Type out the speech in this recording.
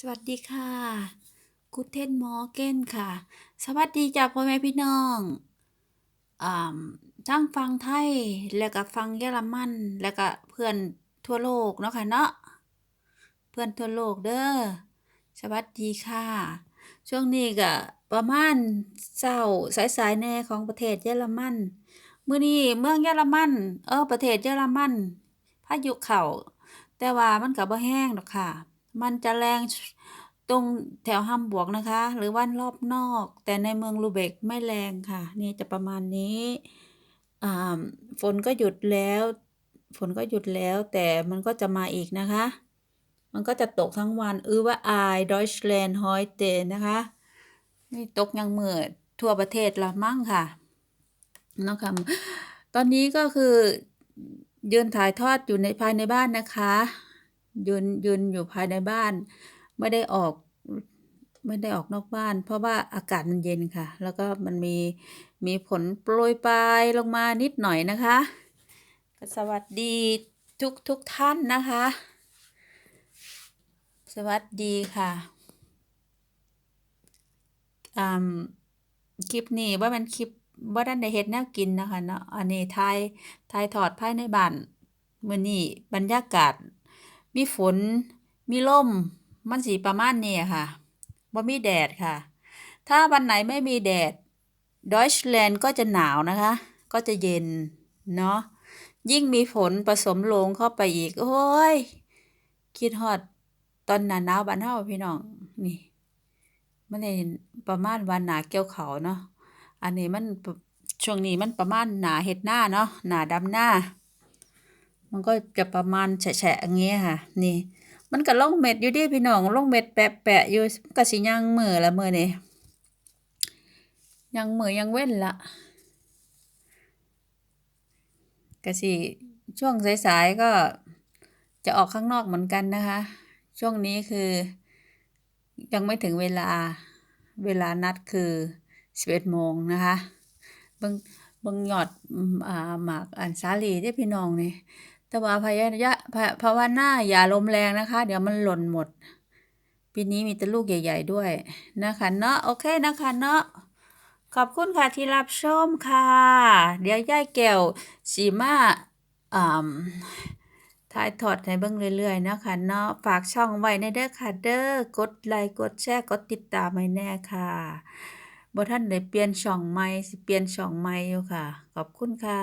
สวัสดีค่ะ Guten Morgen ค่ะ สวัสดีจ้ะพ่อแม่พี่น้องอ่าทั้งฝั่งไทย แล้วก็ฝั่งเยอรมัน แล้วก็เพื่อนทั่วโลกเนาะค่ะเนาะ เพื่อนทั่วโลกเด้อ สวัสดีค่ะ ช่วงนี้ก็ประมาณเช้าสายๆแน่ของประเทศเยอรมันเมื้อนี้เมืองเยอรมัน เออประเทศเยอรมันพายุเข้าแต่ว่ามันก็บ่แรงดอกค่ะ มันจะแรงตรงแถว Hamburg นะคะ หรือว่ารอบนอก แต่ในเมือง Lübeck ไม่แรงค่ะ นี่จะประมาณนี้อ่าฝนก็หยุดแล้ว ฝนก็หยุดแล้ว แต่มันก็จะมาอีกนะคะ มันก็จะตกทั้งวัน Überall Deutschland heute นะคะนี่ตกยังเมื้อทั่วประเทศล้วมั้งค่ะเนาะค่ะตอนนี้ก็คือยืนถ่ายทอดอยู่ในภายในบ้านนะคะ ยืนยืนอยู่ภายในบ้าน ไม่ได้ออกไม่ได้ออกนอกบ้าน เพราะว่าอากาศมันเย็นค่ะ แล้วก็มันมีมีฝนโปรยปรายลงมานิดหน่อยนะคะสวัสดีทุกๆท่านนะคะ สวัสดีค่ะอ่าคลิปนี้บ่แม่นคลิปบ่ทันได้เฮ็ดแนวกินนะคะเนาะอันนี้ถ่ายถ่ายทอดภายในบ้านมื้อนี้บรรยากาศ มีฝน มีลม มันสิประมาณนี้ค่ะบ่มีแดดค่ะ ถ้าวันไหนไม่มีแดด Deutschland ก็จะหนาวนะคะ ก็จะเย็น เนาะ ยิ่งมีฝนผสมโรงเข้าไปอีก โอ๊ยคิดฮอดตอนหนาหนาวบ้านเราพี่น้อง นี่มันได้ประมาณว่าหนาเกี่ยวเขาเนาะ อันนี้มันช่วงนี้มันประมาณหนาเฮ็ดหน้าเนาะ หนาดำหน้า มันก็จะประมาณแฉะๆอย่างเงี้ยค่ะ นี่ มันก็ลงเม็ดอยู่ดะพี่น้องลงเม็ดแปะๆอยู่ก็สิยังมือละมือนี้ยังมือยังเว้นละก็สิช่วงสายๆก็จะออกข้างนอกเหมือนกันนะคะ ช่วงนี้คือยังไม่ถึงเวลาเวลานัดคือ11โมงนะคะบิ่งบิ่งยอดอ่าหมากอันสาลีเดะพี่น้องนี่ แต่ว่าพยะยะภาวนาอย่าลมแรงนะคะ เดี๋ยวมันหล่นหมด ปีนี้มีแต่ลูกใหญ่ ๆ ด้วยนะคะเนาะโอเคนะคะเนาะขอบคุณค่ะที่รับชมค่ะ เดี๋ยวยายแก้วสิมาอ่าถ่ายทอดให้เบิ่งเรื่อยๆนะคะเนาะฝากช่องไว้ในเด้อค่ะเด้อกดไลก์กดแชร์กดติดตามให้แน่ค่ะบ่ทันได้เปลี่ยนช่องใหม่สิเปลี่ยนช่องใหม่อยู่ค่ะ ขอบคุณค่ะ